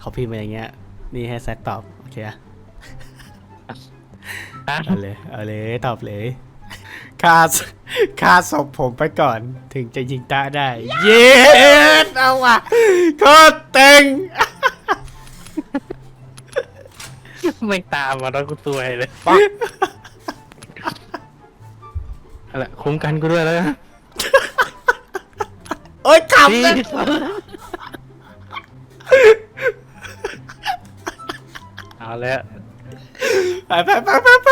เขาพิมพ์มาอย่างเงี้ย นี่ให้แซกตอบ โอเคอะอะเอาเลย เอาเลย ตอบเลยฆ่าฆ่าศพผมไปก่อน ถึงจะยิงตาได้ เย็ดเอาว่ะโคตรเต็งไม่ตามมาแล้วกูตัวเลยอะไรคุ้มกันกูด้วยแล้วนะโอ๊ยขำพี่นะ เอาแล้วไปไปไปไปไป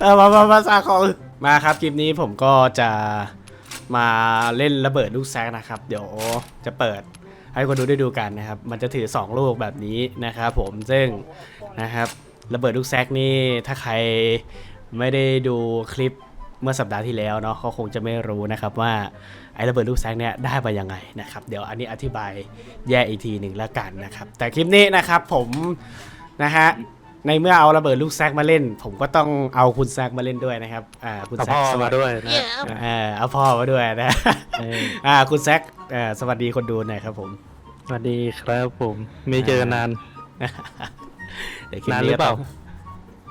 เอามามามาสาของมาครับคลิปนี้ผมก็จะมาเล่นระเบิดลูกแซกนะครับ เดี๋ยวจะเปิดให้คนดูได้ดูกันนะครับ มันจะถือ 2 ลูกแบบนี้นะครับผมซึ่งนะครับระเบิดลูกแซกนี่ถ้าใครไม่ได้ดูคลิปเมื่อสัปดาห์ที่แล้วเนาะเขาคงจะไม่รู้นะครับว่าไอ้ระเบิดลูกแซกเนี่ยได้มายังไงนะครับเดี๋ยวอันนี้อธิบายแยกอีกทีหนึ่งแล้วกันนะครับ แต่คลิปนี้นะครับผมนะฮะ ในเมื่อเอาระเบิดลูกแซกมาเล่น ผมก็ต้องเอาคุณแซกมาเล่นด้วยนะครับอ่าคุณเอาแซกพ่อสวัมาสดีด้วยนะเออเอาพ่อมาด้วยนะเอออ่าคุณแซกเอ่อสวัสดีคนดูหน่อยครับผม สวัสดีครับผมไม่เจอกันนานเดี๋ยวคลิปนานนี้หรือเปล่าก็ต้อง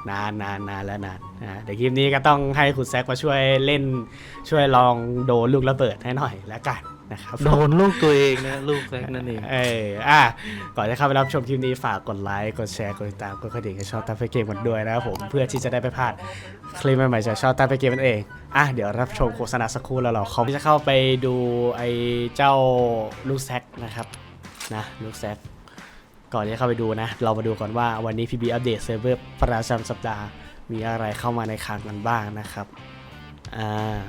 นานนานนานแล้วนานอ่าเดี๋ยวคลิปนี้ก็ต้องให้คุณแซกมาช่วยเล่นช่วยลองโดนลูกระเบิดให้หน่อยแล้วกัน นะครับโดนลูกตัวเองนะลูกแซกนั่นเองเอออะก่อนจะเข้าไปรับชมคลิปนี้ฝากกดไลค์กดแชร์กดติดตามกดกระดิ่งให้ช่องตามไปเกมกันด้วยนะครับผมเพื่อที่จะได้ไม่พลาดคลิปใหม่ๆจากช่องตามไปเกมนั่นเองอะเดี๋ยวรับชมโฆษณาสักครู่แล้วเราเขาจะเข้าไปดูไอ้เจ้าลูกแซกนะครับนะลูกแซกก่อนที่จะเข้าไปดูนะ เรามาดูก่อนว่าวันนี้ PB อัปเดตเซิร์ฟเวอร์ประจำสัปดาห์ มีอะไรเข้ามาในคลังกันบ้างนะครับ อ่า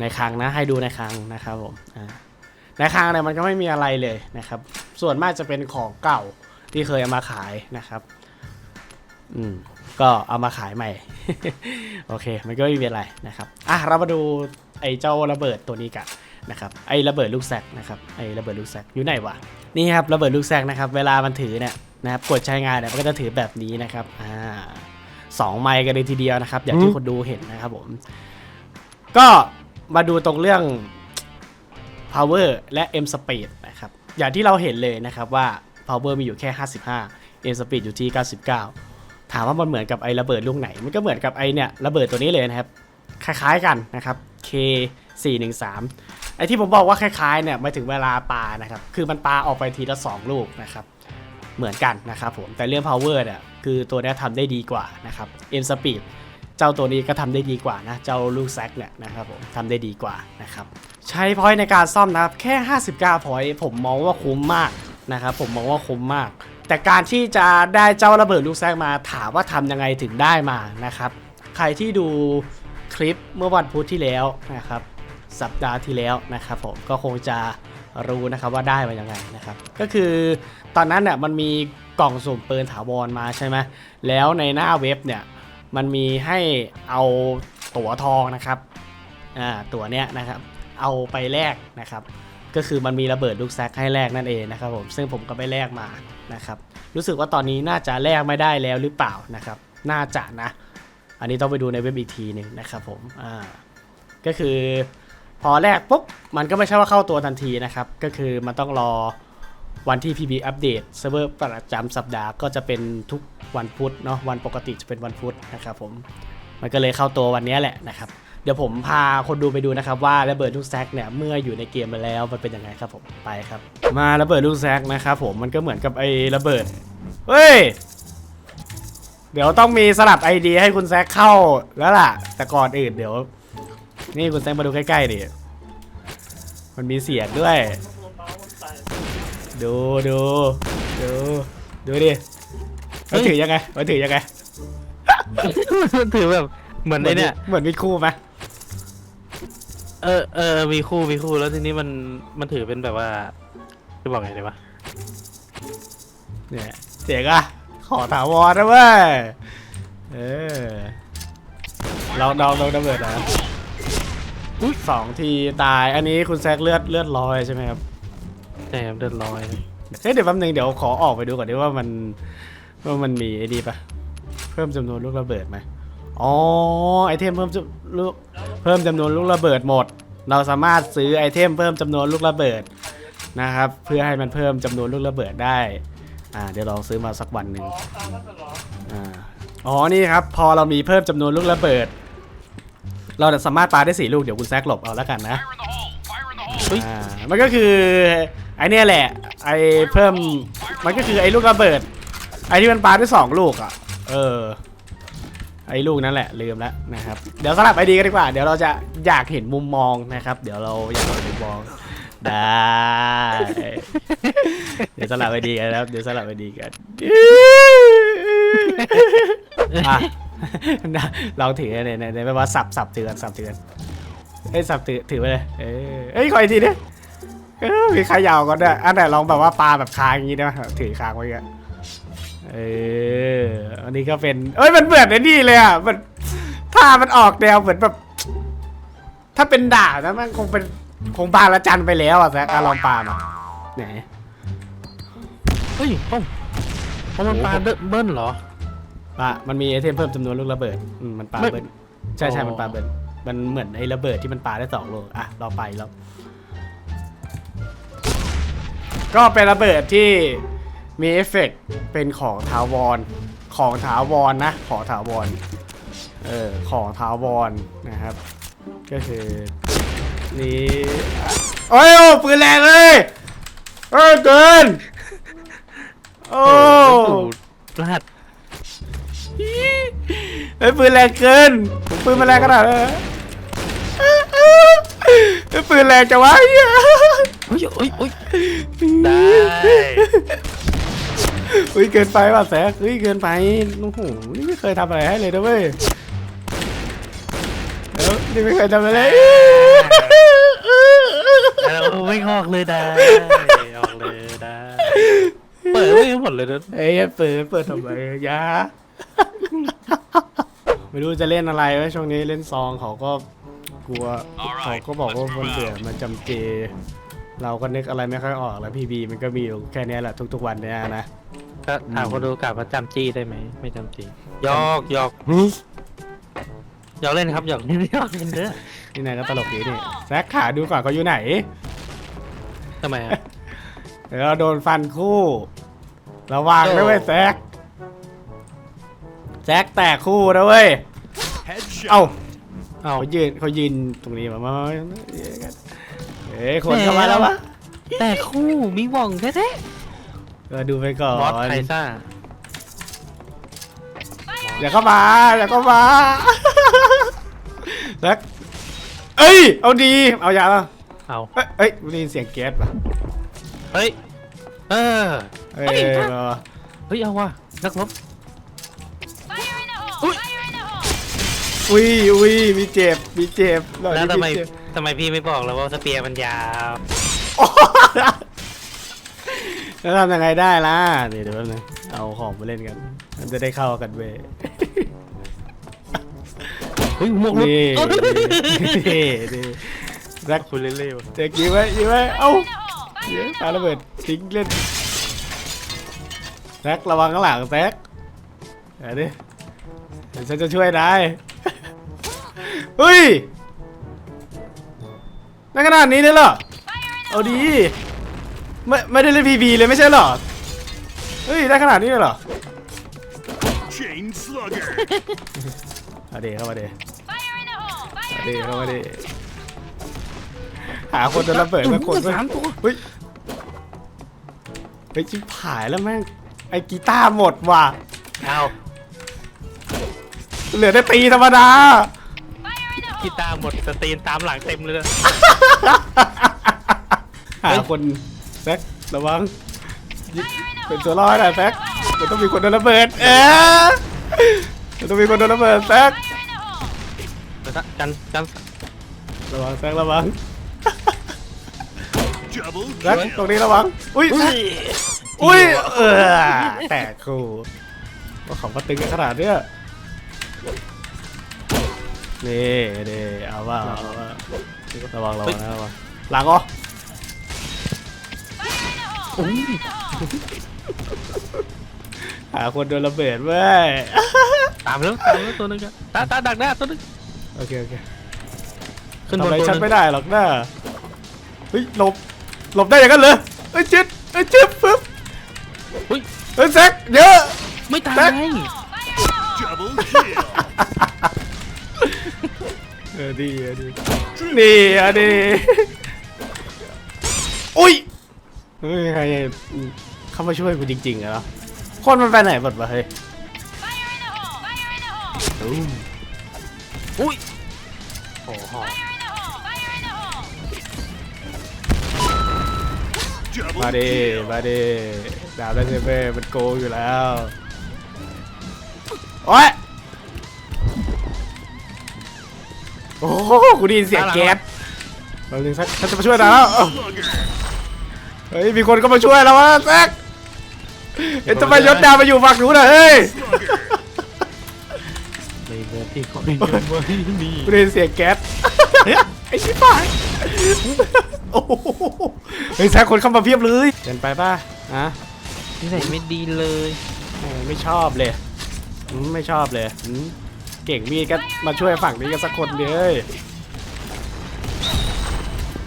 ในคลังนะให้ดูในคลังนะครับผมอ่าในคลังเนี่ยมันก็ไม่มีอะไรเลยนะครับ ส่วนมากจะเป็นของเก่าที่เคยเอามาขายนะครับอืมก็เอามาขายใหม่ โอเค มันก็ไม่มีอะไรนะครับอะเรามาดูไอ้เจ้าระเบิดตัวนี้กันนะครับไอ้ระเบิดลูกแซกนะครับไอ้ระเบิดลูกแซกอยู่ไหนวะนี่ครับระเบิดลูกแซกนะครับ เวลามันถือเนี่ยนะครับกดใช้งานเนี่ยมันก็จะถือแบบนี้นะครับอ่าสองไมค์กันเลยทีเดียวนะครับ อย่างที่คนดูเห็นนะครับผม ก็ มาดูตรงเรื่อง power และ m speed นะครับ อย่างที่เราเห็นเลยนะครับว่า power มีอยู่แค่ 55 m speed อยู่ที่ 99 ถามว่ามันเหมือนกับไอระเบิดลูกไหน มันก็เหมือนกับไอเนี่ยระเบิดตัวนี้เลยนะครับ คล้ายๆกันนะครับ K 4 1 3 ไอที่ผมบอกว่าคล้ายๆเนี่ยหมายถึงเวลาปานะครับ คือมันปาออกไปทีละ 2 ลูกนะครับ เหมือนกันนะครับผม แต่เรื่อง power เนี่ยคือตัวเนี้ยทำได้ดีกว่านะครับ m speed เจ้าตัวนี้ก็ทำได้ดีกว่านะ เจ้าลูกแซกเนี่ยนะครับผมทำได้ดีกว่านะครับ ใช้พอยต์ในการซ่อมนะครับ แค่ 59พอยต์ผมมองว่าคุ้มมากนะครับ ผมมองว่าคุ้มมาก แต่การที่จะได้เจ้าระเบิดลูกแซกมาถามว่าทำยังไงถึงได้มานะครับ ใครที่ดูคลิปเมื่อวันพุธที่แล้วนะครับ สัปดาห์ที่แล้วนะครับ ผมก็คงจะรู้นะครับว่าได้มายังไงนะครับ ก็คือตอนนั้นเนี่ยมันมีกล่องสุ่มปืนถาวรมาใช่ไหมแล้วในหน้าเว็บเนี่ย มันมีให้เอาตั๋วทองนะครับอ่าตั๋วเนี้ยนะครับ เอาไปแลกนะครับ ก็คือมันมีระเบิดลูกแซกให้แลกนั่นเองนะครับผมซึ่งผมก็ไปแลกมานะครับ รู้สึกว่าตอนนี้น่าจะแลกไม่ได้แล้วหรือเปล่านะครับ น่าจะนะ อันนี้ต้องไปดูในเว็บอีกทีหนึ่งนะครับผมอ่าก็คือพอแลกปุ๊บมันก็ไม่ใช่ว่าเข้าตัวทันทีนะครับ ก็คือมันต้องรอ วันที่ PB อัปเดตเซิร์ฟเวอร์ประจำสัปดาห์ก็จะเป็นทุกวันพุธเนาะวันปกติจะเป็นวันพุธนะครับผมมันก็เลยเข้าตัววันนี้แหละนะครับ เดี๋ยวผมพาคนดูไปดูนะครับว่าระเบิดลูกแซกเนี่ยเมื่ออยู่ในเกมมาแล้วมันเป็นยังไงครับผมไปครับ มาระเบิดลูกแซกนะครับผมมันก็เหมือนกับไอ้ระเบิดเฮ้ยเดี๋ยวต้องมีสลับไอเดียให้คุณแซกเข้าแล้วล่ะ แต่ก่อนอื่นเดี๋ยว นี่คุณแซกมาดูใกล้ๆดิมันมีเสียงด้วย ดูดูดูดูดิมันถือยังไงมันถือยังไงถือแบบเหมือนไอเนี่ย เหมือนมีคู่ไหมเออเออมีคู่มีคู่แล้วทีนี้มันมันถือเป็นแบบว่าจะบอกไงดีวะเนี่ยเจ๋งอะขอถาวรนะเว้ยเออลองลองลองระเบิดนะอุ๊ยสองทีตายอันนี้คุณแซกเลือดเลือดลอยใช่ไหมครับ ใช่ครับเดือดร้อยเฮ้ยเดี๋ยวแป๊บนึงเดี๋ยวขอออกไปดูก่อนดิว่ามันว่ามันมีไอ้ดีปะเพิ่มจำนวนลูกระเบิดไหมอ๋อไอเทมเพิ่มจำลูกเพิ่มจำนวนลูกระเบิดหมด เราสามารถซื้อไอเทมเพิ่มจำนวนลูกระเบิดนะครับ เพื่อให้มันเพิ่มจำนวนลูกระเบิดได้อ่าเดี๋ยวลองซื้อมาสักวันหนึ่งอ่าอ๋อนี่ครับ พอเรามีเพิ่มจำนวนลูกระเบิด เราจะสามารถปาได้สี่ลูกเดี๋ยวคุณแซกหลบเอาแล้วกันนะอ่ามันก็คือ ไอเนี่ยแหละ ไอเพิ่ม มันก็คือไอลูกระเบิด ไอที่มันปาได้สองลูกอะ เออ ไอลูกนั่นแหละลืมแล้วนะครับ เดี๋ยวสลับไอดีกันดีกว่า เดี๋ยวเราจะอยากเห็นมุมมองนะครับ เดี๋ยวเราอยากเห็นมุมมอง ได้ เดี๋ยวสลับไอดีกันนะครับ เดี๋ยวสลับไอดีกันอะลองถือเนี่ยเนี่ยไม่ว่าสับสับถือกันสับถือกันเอ้ยสับถือถือไปเลย เอ้ยเอ้ยขออีกทีดิ เออมีใครยาวก่อนด้วยอันไหนลองแบบว่าปลาแบบค้างอย่างนี้ได้ไหมถือค้างไว้กันเอออันนี้ก็เป็น เอ้ยมันเหมือนไอ้นี่เลยอะมันถ้ามันออกแนวเหมือนแบบ ถ้าเป็นด่านะมันคงเป็นคงบาละจันไปแล้วอะแซกอะลองปลามาไหนเฮ้ยเอ้าเพราะมันปลาเบิ้ลเบิ้ลเหรอปลามันมีไอเทมเพิ่มจำนวนลูกระเบิดอืมมันปลาไม่เบิร์ใช่ใช่อ๋อมันปลาเบิร์มันเหมือนไอ้ระเบิดที่มันปลาได้สองลูกอะเราไปแล้ว ก็เป็นระเบิดที่มีเอฟเฟกต์เป็นของถาวร ของถาวรนะ ของถาวร เออ ของถาวรนะครับ ก็คือนี่โอ้ยปืนแรงเลยเออเกิน โอ้รหัสเฮ้ยปืนแรงเกินผมปืนมันแรงขนาดนั้นเลยเฮ้ยปืนแรงจังวะ เหี้ยเฮ้ยเฮ้ยเฮ้ยได้อุ้ยเกินไปว่ะแซกเฮ้ยเกินไปโอ้โหนี่ไม่เคยทำอะไรให้เลยนะเว้ยเดี๋ยวนี่ไม่เคยทำอะไรเลยเราไม่ออกเลยได้ออกเลยได้เปิดไม่หมดเลยนะเอ้ยเปิดเปิดทำไมอยาไม่รู้จะเล่นอะไรวะช่วงนี้เล่นซองเขาก็กลัวเขาก็บอกว่ามันเบื่อมันจำเจ เราก็นึกอะไรไม่ค่อยออกแล้วพีบีมันก็มีอยู่แค่เนี้ยแหละทุกๆวันเนี่ยนะก็ถามคนดูกลับว่าจำจี้ได้ไหมไม่จำจี้หยอกหยอกหยอกเล่นครับหยอกเล่นหยอกเล่นเด้อนี่นายก็ตลกดีนี่แซกขาดูก่อนเขาอยู่ไหน ทำไมอะเดี๋ยวเราโดนฟันคู่ ระวังนะเว้ยโอ้แซกแซกแตกคู่นะเว้ย เอ้าเอาเขายืนเขายืนตรงนี้มามามา เอ้ยคนเข้ามาแล้ววะแต่คู่มีหว่องแท้เออดูไปก่อๆบอสนไทซ่าอย่าเข้ามาอย่าเข้ามาแซกเอ้ย เอาดี เอาอย่าละเอาเอ้ยเอ้ยได้ยินเสียงแก๊สป่ะเฮ้ย เออ เอ้ยเฮ้ยมาเฮ้ยเอาว่ะนักรบ Fire in the hole! Fire in the hole! อุ้ยอุ้ยมีเจ็บมีเจ็บหน่อยแล้วทำไมเจ็บทำไมพี่ไม่บอกเราว่าสเปียร์มันยาวแล้วทำยังไงได้ล่ะเดี๋ยวเดี๋ยวแป๊บนึงเอาของมาเล่นกัน มันจะได้เข้ากันเว้ยเฮ้ยหมวกรุดนี่เอ้ยนี่นี่แซกคุณเล่ๆว่ะเจ๊กี้ไว้ยิงไว้เอ้า In the hole! Fire เดี๋ยวปาระเบิดทิ้งเล่นแซกระวังข้างหลังแซกเดี๋ยวดิเดี๋ยวฉันจะช่วยนาย เฮ้ยนั่นขนาดนี้เลยเหรอ เอาดี ไม่ไม่ได้เล่นพีบีเลยไม่ใช่เหรอ เฮ้ยได้ขนาดนี้เลยเหรอ Chain Slugger. เอาดีเข้ามาดี Fire in the hole! เอา Fire ดี in the เข้ามา hole! ดีหาคนจะระเบิดมาคนสามตัวเฮ้ยเฮ้ยชิบหายแล้วแม่งไอ้กีตาร์หมดว่ะเอาเหลือได้ตีธรรมดา Fire in the กี hole! ตาร์หมดสตรีนตามหลังเต็มเลยนะหาคนแซกระวังยิเป็นตัวรอดนะแซกมันต้องมีคนโดนระเบิด เอ๊ะมันต้องมีคนโดนระเบิดแซกกันกันระวังแซกระวัง Double แซก kill. ตรงนี้ระวัง อุ้ย อุ้ยอุ้ยเออแตกคูว่าเขาก็ตึงกันขนาดเนี้ย นี่นี่เอาว่าเอาว่าระวังระวังนะระวังหลังอ๋ออุ้ยหาคนโดนระเบิดเว้ยตามแล้วตามแล้วตัวนึงอะตาตาดักหน้าตัวนึงโอเคโอเคขึ้นทำบนอะไรตัวฉันนึงไม่ได้หรอกนะเฮ้ยหลบหลบได้อย่างนั้นเลยเอ้ยจิ๊ดเอ้ยจิ๊บปึ๊บอุ้ยเอ้ยแซกเยอะไม่ตาแบ็ย ออดีเออดีนี่อะดีอุ้ยเฮ้ยใครเข้ามาช่วยกูจริงๆเหรอคนมันไปไหนหมดวะเฮ้ย Fire in the hole! Fire in the hole! ตูมอุ้ยโอ้โห Fire in the hole! Fire in the hole! Double มาดิ kill. มาดิดาวได้เซเว่มันโกงอยู่แล้วโอ้ย โอ้โหกูได้ยินเสียงแก๊สเราดึงสักฉันจะมาช่วยนายแล้วเอ้า Slugger. เฮ้ยมีคนก็มาช่วยแล้ววะแซกเอ็นทำไมยศดาวมาอยู่ฝั่งนู้นอะเฮ้ย Slugger. เลยเบอร์ที่คนยังไม่มีกูได้ยินเสียงแก๊สไอ้ชิบหายโอ้โหเฮ้ยแซกคนเข้ามาเพียบเลยเกินไปป่ะฮะที่ไหนไม่ดีเลยโอ้ไม่ชอบเลยอืมไม่ชอบเลยอืม เก่งมีดก็มาช่วยฝั่งนี้กันสักคนเลย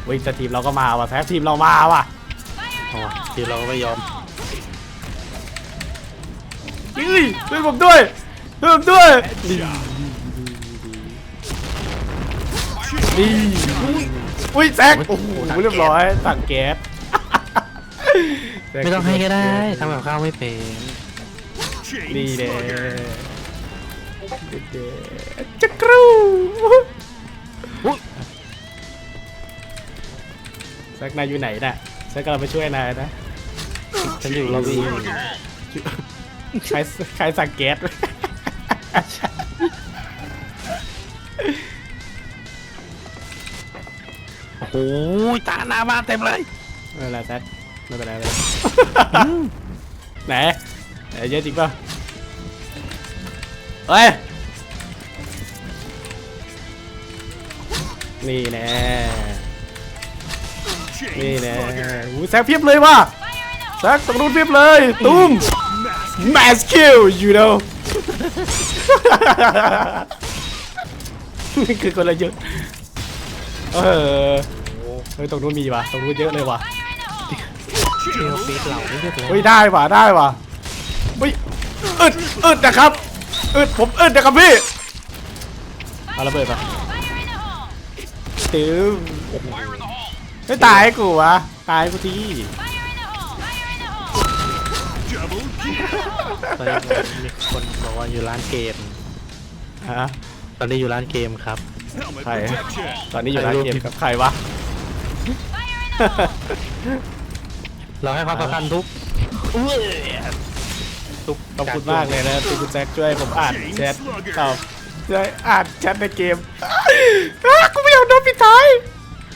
วิ่งแต่ทีมเราก็มาว่ะแพ้ทีมเรามาว่ะโอ้ทีเราก็ไม่ยอมเฮ้ยช่วยผมด้วยช่วยผมด้วยดีดีอุ้ยแซกโอ้โหเรียบร้อยสั่งแก๊สแซไม่ต้องให้ก็ได้ทำกับข้าวไม่เป็นนี่ Chain เด้ slugger. เด้จักรูแซกนายอยู่ไหนน่ะแซกกำลังไปช่วยนายนะ ฉันอยู่ล็อบบี้ใครใครสั่งแก๊สโอ้โหตาหน้าบานเต็มเลยไม่เป็นไรแซกไม่เป็นไรไม่เป็นไรไหนไหนเยอะจริงป่ะเฮ้ย นี่แน่ Chain นี่แน่ slugger. อู้แซกเพียบเลยว่ะแซกตรงนู้นเพียบเลยตุ้ม Mask. mass kill you know นี่คือคนละเยอะเออเฮ้ยตรงนู้นมีว่ะตรงนู้นเยอะเลยว่ะเที่ยวปีดเหล่าไม่เรียบร้อยเฮ้ยได้ว่ะได้ว่ะเฮ้ยอึดอึดนะครับอึดผมอึดนะครับพี่เอาระเบิดปะ ตื้มไม่ตายให้กูวะตายให้กูที Double kill. ตอนนี้มีคนบอกว่าอยู่ร้านเกม ฮะตอนนี้อยู่ร้านเกมครับ Helmet Hi. protection. ตอนนี้อยู่ร้านเกมกับใครวะ เราให้ความสำคัญทุกทุกขอบคุณมากเลยนะที่คุณแจ็คช่วยผมอ่านแชทตอบ ช่วยอ่านแชทในเกมอ้ากูไม่อยากโดนปิดท้าย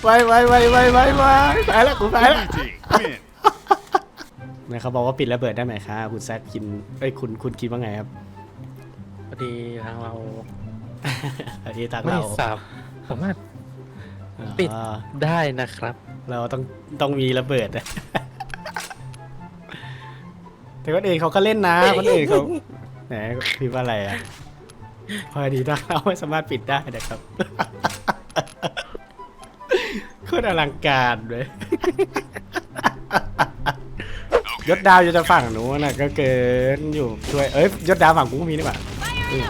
ไปไปไปไปไปไปไปแล้วกูไปแล้ว Blue team win. นะเขาบอกว่าปิดระเบิดได้ไหมคะคุณแซคกินเอ้ยคุณคุณคิดว่าไงครับ พอดีทางเราอันนี้ทางไม่เราสามสามารถ ปิดอ่าได้นะครับ เราต้องต้องมีระเบิดนะแต่คนอื่นเขาก็เล่นนะคนอื่นเขาไหนพิมพ์ว่าอะไรอะ พอดีทางเราไม่สามารถปิดได้นะครับโคตรอลังการเลยยศดาวอยู่จะฝั่งหนูนน่ะก็เกินอยู่ช่วยเอ้ยยศดาวฝั่งกูก็มีนี่หว่าอืม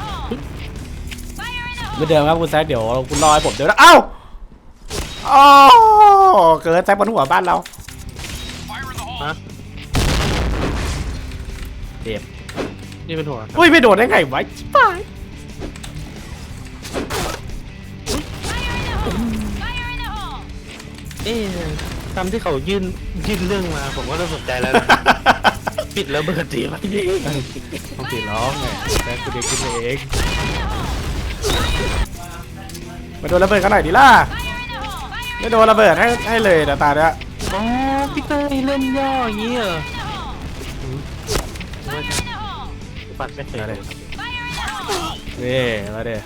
เหมือนเดิมครับคุณแซคเดี๋ยวคุณรอให้ผมเดี๋ยวนะเอ้าอ๋อเกิดแซคบนหัวบ้านเราฮะเจ็บนี่เป็นหัวอุ้ยไม่โดนได้ไงวะชิบหาย เอ๊ะตามที่เขายื่นยื่นเรื่องมา ผมก็เริ่มสนใจแล้วนะ ปิดระเบิดดีไหมพี่ต้องตีร้องไงแซคกูเด็กขึ้นเองมาโดนระเบิดกันหน่อยดิล่ะไม่โดนระเบิดให้ให้เลยนะตาเนี้ยอ๋อพี่เต้ยเล่นย่ออย่างนี้เหรอปัดไม่เคยเลยนี่มาเด้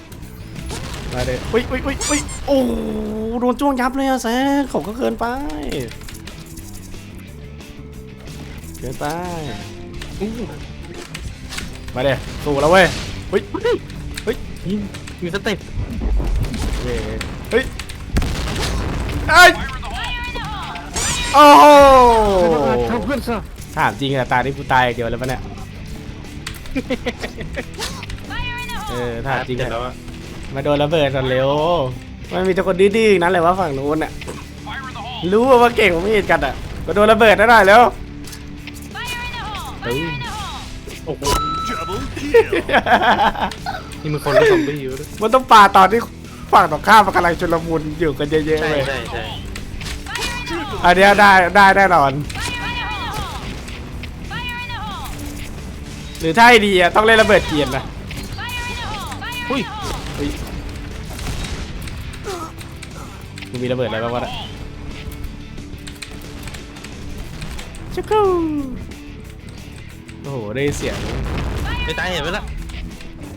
มาเด้อุ้ยอุ้ยอุ้ยอุ้ยโอ้โหโดนจ้วงยับเลยอะแซคเขาก็เกินไป เกินไปอื้อมาเด้สู้แล้วเว้ยเฮ้ยเฮ้ยเฮ้ยมีมีสเต็ปเว้ยเฮ้ยไอ้ยโอ้โหทำเพื่อนซะถามจริงอะตาที่กูตายอย่างเดียวเลยปะเนี่ย Fire in the เอ hole! อถามจริงเสร็จอะแล้วอะ มาโดนระเบิดก่อนเร็วมันมีแต่คนดื้อๆนั้นเลยว่าฝั่งนู้นอะรู้ว่าเก่งผมไม่เห็นกันอะมาโดนระเบิดได้หน่อยเร็ว Fire in the hole! Fire in the hole! โอ้โห Double kill. นี่มันคนหรือซอมบี้อยู่ด้วยมันต้องปาตอนที่ฝั่งตรงข้ามมันกำลังชุลมุนอยู่กันเยอะๆใช่เลยใช่ใช่อันเนี้ยได้ได้แน่นอน Fire in the hole! หรือถ้าให้ดีอะต้องเล่นระเบิดเกียนนะ Fire in the hole! Fire อุ้ย มึงมีระเบิดอะไรบ้างวะเนี่ยชิคกูโอ้โห ได้เสียง ไอ้ตายเห็นไหมล่ะ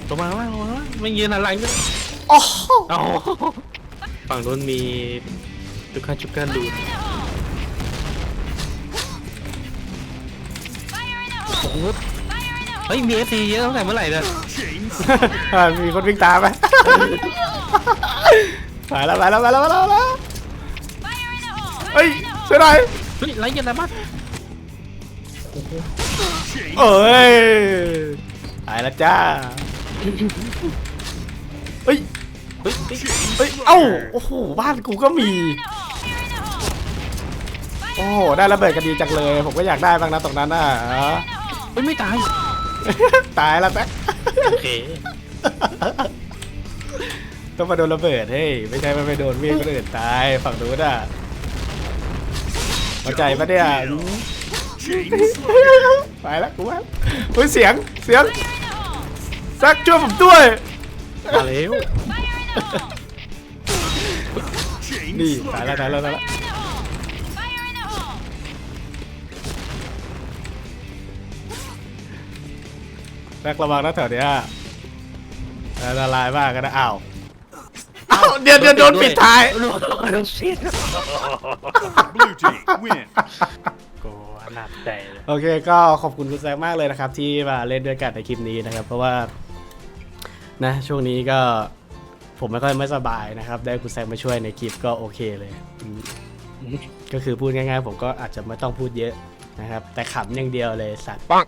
ลงมาข้างล่างลงมาข้างล่างไม่ยืนอะไรไม่ได้โอ้โหเอ้าฝั่งนู้นมีจุกกันจุกกันดู Fire in the โอ้ hole! โห Fire in the hole! เฮ้ยมีเอฟซีเยอะตั้งแต่เมื่อไหร่เนี่ย Chain อะมีคนวิ่งตามไหม ไปแล้วไปแล้วไปแล้วไปแล้วไปแล้ว Fire in the hole! เฮ้ย Fire in the hole! ช่วยหน่อยเฮ้ยไรยันอะไรบ้าง chain เอ้ยไปแล้วจ้าเฮ้ยเฮ้ยเฮ้ยเฮ้ยเอ้าโอ้โหบ้านกูก็มี Fire in the hole! โอ้โหได้ระเบิดกันดีจังเลย ผมก็อยากได้บ้างนะตรงนั้นน่ะเฮ้ยไม่ตาย ตายแล้วแป๊กโอเค ต้องมาโดนระเบิดเฮ้ยไม่ใช่ไม่ไปโดนมีดคนอื่นตายฝั่งนู้นอะเข้าใจปะเนี่ย chain ไปแล้วกูว่าเฮ้ยเสียงเสียงซักช่วยผมด้วยมาเร็ว chain นี่ตายแล้วตายแล้วตายแล้ว Fire in the hole! แรกระวังนะแถวเนี้ยอันตรายมากกันนะอ้าวอ้าว เดี๋ยวเดี๋ยวโดนปิดท้าย โดนโดนชิด blue team win กูหนักใจเลยโอเคก็ขอบคุณคุณแซกมากเลยนะครับ ที่มาเล่นด้วยกันในคลิปนี้นะครับ เพราะว่านะช่วงนี้ก็ผมไม่ค่อยไม่สบายนะครับ ได้คุณแซกมาช่วยในคลิปก็โอเคเลยอืมก็คือพูดง่ายๆ ผมก็อาจจะไม่ต้องพูดเยอะนะครับ แต่ขำอย่างเดียวเลยสัตว์ปัง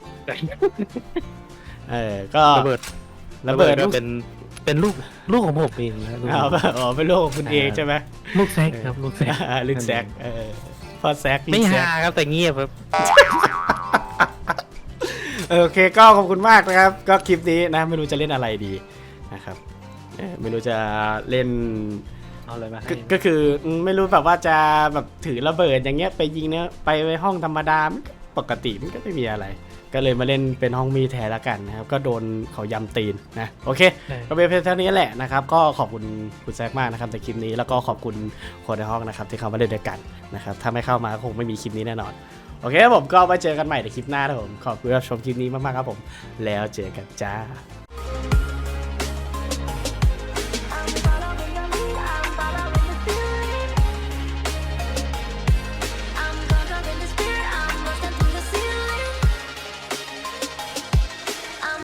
เออก็ระเบิดระเบิดก็ลูกเป็น เป็นลูกลูกของผมเองนะลูก เอาอ๋อเป็นลูกของคุณเองใช่ไหมลูกแซกครับลูกแซกอ่าลูกแซกเออพ่อแซกไม่ลูกแซหากครับแต่เงียบครับ เออโอเคก็ขอบคุณมากนะครับ ก็คลิปนี้นะไม่รู้จะเล่นอะไรดีนะครับเออไม่รู้จะเล่นเอาอะไรมาให้ก็ก็คืออืมไม่รู้แบบว่าจะแบบถือระเบิดอย่างเงี้ยไปยิงเนี่ยไปไว้ห้องธรรมดามันก็ปกติมันก็ไม่มีอะไร ก็เลยมาเล่นเป็นห้องมีแทนละกันนะครับ ก็โดนเขายำตีนนะ โอเคก็เป็นเพียงเท่านี้แหละนะครับ ก็ขอบคุณคุณแซกมากนะครับในคลิปนี้ แล้วก็ขอบคุณคนในห้องนะครับที่เข้ามาเล่นด้วยกันนะครับ ถ้าไม่เข้ามาก็คงไม่มีคลิปนี้แน่นอน โอเคครับผมก็ไว้เจอกันใหม่ในคลิปหน้าครับผม ขอบคุณที่รับชมคลิปนี้มากๆครับผม แล้วเจอกันจ้า